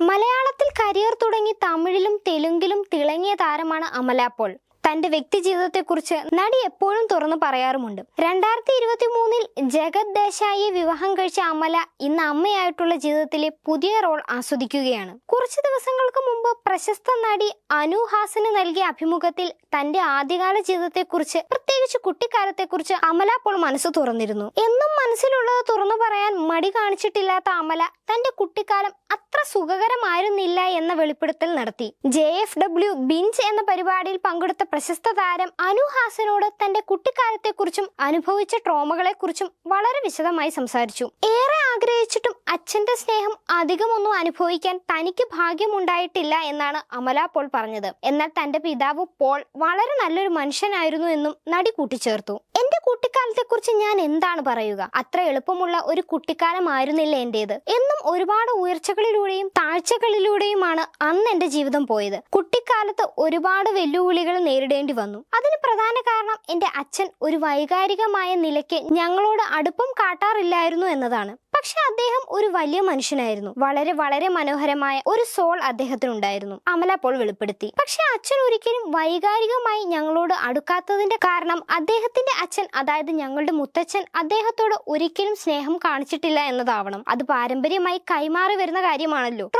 മലയാളത്തിൽ കരിയർ തുടങ്ങി തമിഴിലും തെലുങ്കിലും തിളങ്ങിയ താരമാണ് അമല പോൾ. തന്റെ വ്യക്തി ജീവിതത്തെക്കുറിച്ച് നടി എപ്പോഴും തുറന്നു പറയാറുമുണ്ട്. രണ്ടായിരത്തി ഇരുപത്തി മൂന്നിൽ ജഗത് ദേശായിയെ വിവാഹം കഴിച്ച അമല ഇന്ന് അമ്മയായിട്ടുള്ള ജീവിതത്തിലെ പുതിയ റോൾ ആസ്വദിക്കുകയാണ്. കുറച്ചു ദിവസങ്ങൾക്ക് മുമ്പ് പ്രശസ്ത നടി അനു ഹാസന് നൽകിയ അഭിമുഖത്തിൽ തന്റെ ആദ്യകാല ജീവിതത്തെക്കുറിച്ച് പ്രത്യേകിച്ച് കുട്ടിക്കാലത്തെക്കുറിച്ച് അമല അപ്പോൾ മനസ്സ് തുറന്നിരുന്നു. എന്നും മനസ്സിലുള്ളത് തുറന്നു പറയാൻ മടി കാണിച്ചിട്ടില്ലാത്ത അമല തന്റെ കുട്ടിക്കാലം അത്ര സുഖകരമായിരുന്നില്ല എന്ന വെളിപ്പെടുത്തൽ നടത്തി. ജെ എഫ് ഡബ്ല്യു ബിഞ്ച് എന്ന പരിപാടിയിൽ പങ്കെടുത്ത പ്രശസ്ത താരം അനു ഹാസനോട് തന്റെ കുട്ടിക്കാലത്തെക്കുറിച്ചും അനുഭവിച്ച ട്രോമകളെക്കുറിച്ചും വളരെ വിശദമായി സംസാരിച്ചു. ഏറെ ആഗ്രഹിച്ചിട്ടും അച്ഛന്റെ സ്നേഹം അധികമൊന്നും അനുഭവിക്കാൻ തനിക്ക് ഭാഗ്യമുണ്ടായിട്ടില്ല എന്നാണ് അമല പോൾ പറഞ്ഞത്. എന്നാൽ തന്റെ പിതാവ് പോൾ വളരെ നല്ലൊരു മനുഷ്യനായിരുന്നു എന്നും നടി കൂട്ടിച്ചേർത്തു. എന്റെ കുട്ടിക്കാലത്തെക്കുറിച്ച് ഞാൻ എന്താണ് പറയുക? അത്ര എളുപ്പമുള്ള ഒരു കുട്ടിക്കാലമായിരുന്നില്ല എന്റേത്. എന്നും ഒരുപാട് ഉയർച്ചകളിലൂടെയും താഴ്ചകളിലൂടെയുമാണ് അന്ന് എന്റെ ജീവിതം പോയത്. കുട്ടിക്കാലത്ത് ഒരുപാട് വെല്ലുവിളികൾ നേരിടേണ്ടി വന്നു. അതിന് പ്രധാന കാരണം എന്റെ അച്ഛൻ ഒരു വൈകാരികമായ നിലയ്ക്ക് ഞങ്ങളോട് അടുപ്പം കാട്ടാറില്ലായിരുന്നു എന്നതാണ്. പക്ഷെ അദ്ദേഹം ഒരു വലിയ മനുഷ്യനായിരുന്നു. വളരെ വളരെ മനോഹരമായ ഒരു സോൾ അദ്ദേഹത്തിനുണ്ടായിരുന്നു. അമല പോൾ വെളിപ്പെടുത്തി. പക്ഷെ അച്ഛൻ ഒരിക്കലും വൈകാരികമായി ഞങ്ങളോട് അടുക്കാത്തതിന്റെ കാരണം അദ്ദേഹത്തിന്റെ അച്ഛൻ അതായത് ഞങ്ങളുടെ മുത്തച്ഛൻ അദ്ദേഹത്തോട് ഒരിക്കലും സ്നേഹം കാണിച്ചിട്ടില്ല എന്നതാവണം. അത് പാരമ്പര്യമായി കൈമാറി വരുന്ന കാര്യമാണല്ലോ.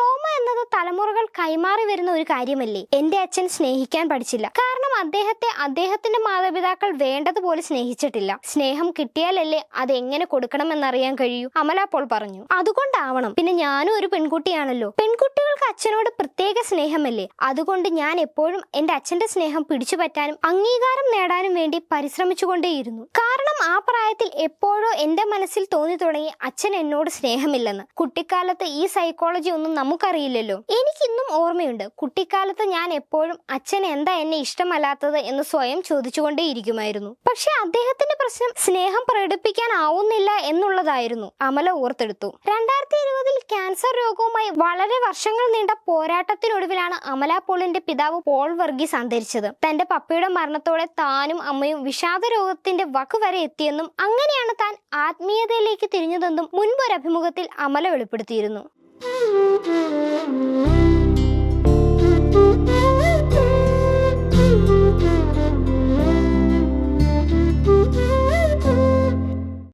തലമുറകൾ കൈമാറി വരുന്ന ഒരു കാര്യമല്ലേ? എന്റെ അച്ഛൻ സ്നേഹിക്കാൻ പഠിച്ചില്ല. കാരണം അദ്ദേഹത്തെ അദ്ദേഹത്തിന്റെ മാതാപിതാക്കൾ വേണ്ടതുപോലെ സ്നേഹിച്ചിട്ടില്ല. സ്നേഹം കിട്ടിയാലല്ലേ അത് എങ്ങനെ കൊടുക്കണമെന്നറിയാൻ കഴിയൂ? അമല പോൾ പറഞ്ഞു. അതുകൊണ്ടാവണം. പിന്നെ ഞാനും ഒരു പെൺകുട്ടിയാണല്ലോ. പെൺകുട്ടികൾക്ക് അച്ഛനോട് പ്രത്യേക സ്നേഹമല്ലേ? അതുകൊണ്ട് ഞാൻ എപ്പോഴും എന്റെ അച്ഛന്റെ സ്നേഹം പിടിച്ചു പറ്റാനും അംഗീകാരം നേടാനും വേണ്ടി പരിശ്രമിച്ചുകൊണ്ടേയിരുന്നു. കാരണം ആ പ്രായത്തിൽ എപ്പോഴോ എന്റെ മനസ്സിൽ തോന്നി തുടങ്ങി അച്ഛൻ എന്നോട് സ്നേഹമില്ലെന്ന്. കുട്ടിക്കാലത്ത് ഈ സൈക്കോളജി ഒന്നും നമുക്കറിയില്ലല്ലോ. എനിക്കിന്നും ഓർമ്മയുണ്ട്. കുട്ടിക്കാലത്ത് ഞാൻ എപ്പോഴും അച്ഛൻ എന്താ എന്നെ ഇഷ്ടമല്ലാത്തത് എന്ന് സ്വയം ചോദിച്ചുകൊണ്ടേയിരിക്കുമായിരുന്നു. പക്ഷെ അദ്ദേഹത്തിന്റെ പ്രശ്നം സ്നേഹം പ്രകടിപ്പിക്കാൻ ആവുന്നില്ല പ്രകടിപ്പിക്കാനാവുന്നില്ല എന്നുള്ളതായിരുന്നു അമല ഓർത്തെടുത്തു. രണ്ടായിരത്തി ഇരുപതിൽ ക്യാൻസർ രോഗവുമായി വളരെ വർഷങ്ങൾ നീണ്ട പോരാട്ടത്തിനൊടുവിലാണ് അമല പോളിന്റെ പിതാവ് പോൾ വർഗീസ് അന്തരിച്ചത്. തന്റെ പപ്പയുടെ മരണത്തോടെ താനും അമ്മയും വിഷാദ രോഗത്തിന്റെ വക്ക് വരെ എത്തിയെന്നും അങ്ങനെയാണ് താൻ ആത്മീയതയിലേക്ക് തിരിഞ്ഞതെന്നും മുൻപൊരു അഭിമുഖത്തിൽ അമല വെളിപ്പെടുത്തിയിരുന്നു.